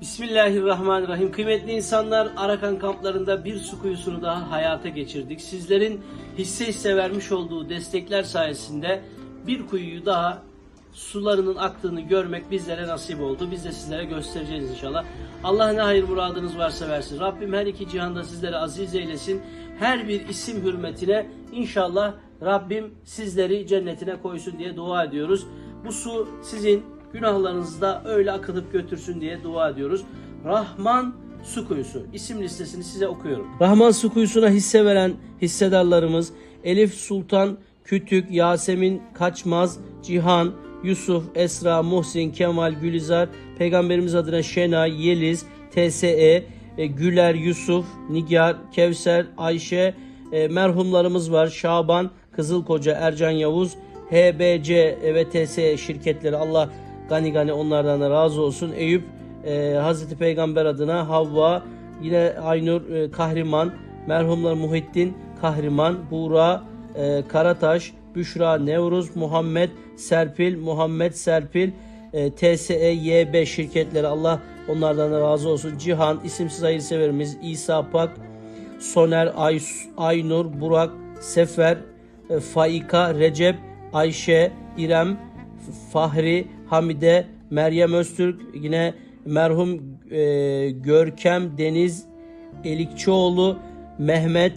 Bismillahirrahmanirrahim. Kıymetli insanlar, Arakan kamplarında bir su kuyusunu daha hayata geçirdik. Sizlerin hisse hisse vermiş olduğu destekler sayesinde bir kuyuyu daha sularının aktığını görmek bizlere nasip oldu. Biz de sizlere göstereceğiz inşallah. Allah ne hayır muradınız varsa versin. Rabbim her iki cihanda sizleri aziz eylesin. Her bir isim hürmetine inşallah Rabbim sizleri cennetine koysun diye dua ediyoruz. Bu su sizin günahlarınızı da öyle akıtıp götürsün diye dua ediyoruz. Rahman Su Kuyusu isim listesini size okuyorum. Rahman Su Kuyusu'na hisse veren hissedarlarımız Elif Sultan Kütük, Yasemin Kaçmaz, Cihan, Yusuf, Esra, Muhsin, Kemal, Gülizar, Peygamberimiz adına Şenay, Yeliz, TSE, e, Güler, Yusuf, Nigar, Kevser, Ayşe, e, merhumlarımız var. Şaban, Kızılkoca, Ercan Yavuz, HBC ve TSE şirketleri Allah gani gani onlardan da razı olsun. Eyüp, e, Hazreti Peygamber adına Havva, yine Aynur e, Kahriman, merhumlar Muhittin Kahriman, Buğra, e, Karataş, Büşra Nevruz, Muhammed Serpil, Muhammed Serpil, e, TSE YB şirketleri Allah onlardan da razı olsun. Cihan, isimsiz hayırseverimiz İsa Pak, Soner, Ay, Aynur, Burak, Sefer, e, Faika, Recep, Ayşe, İrem, Fahri, Hamide, Meryem Öztürk, yine merhum e, Görkem Deniz Elikçioğlu, Mehmet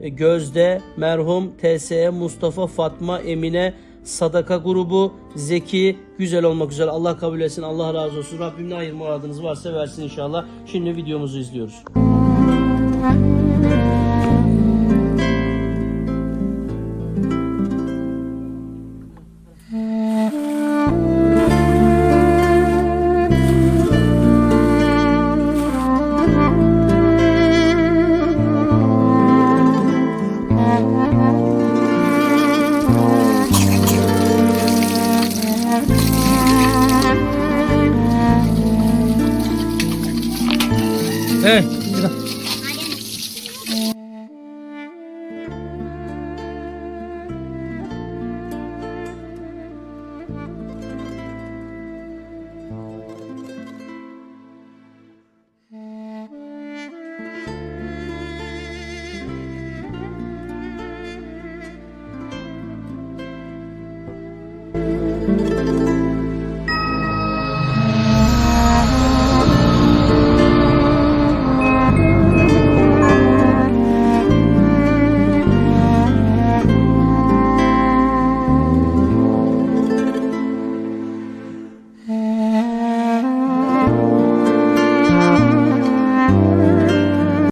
e, Gözde, merhum TSE Mustafa Fatma Emine Sadaka grubu Zeki güzel olmak üzere. Allah kabul etsin Allah razı olsun. Rabbim ne hayır muradınız varsa versin inşallah. Şimdi videomuzu izliyoruz. 哎，你看，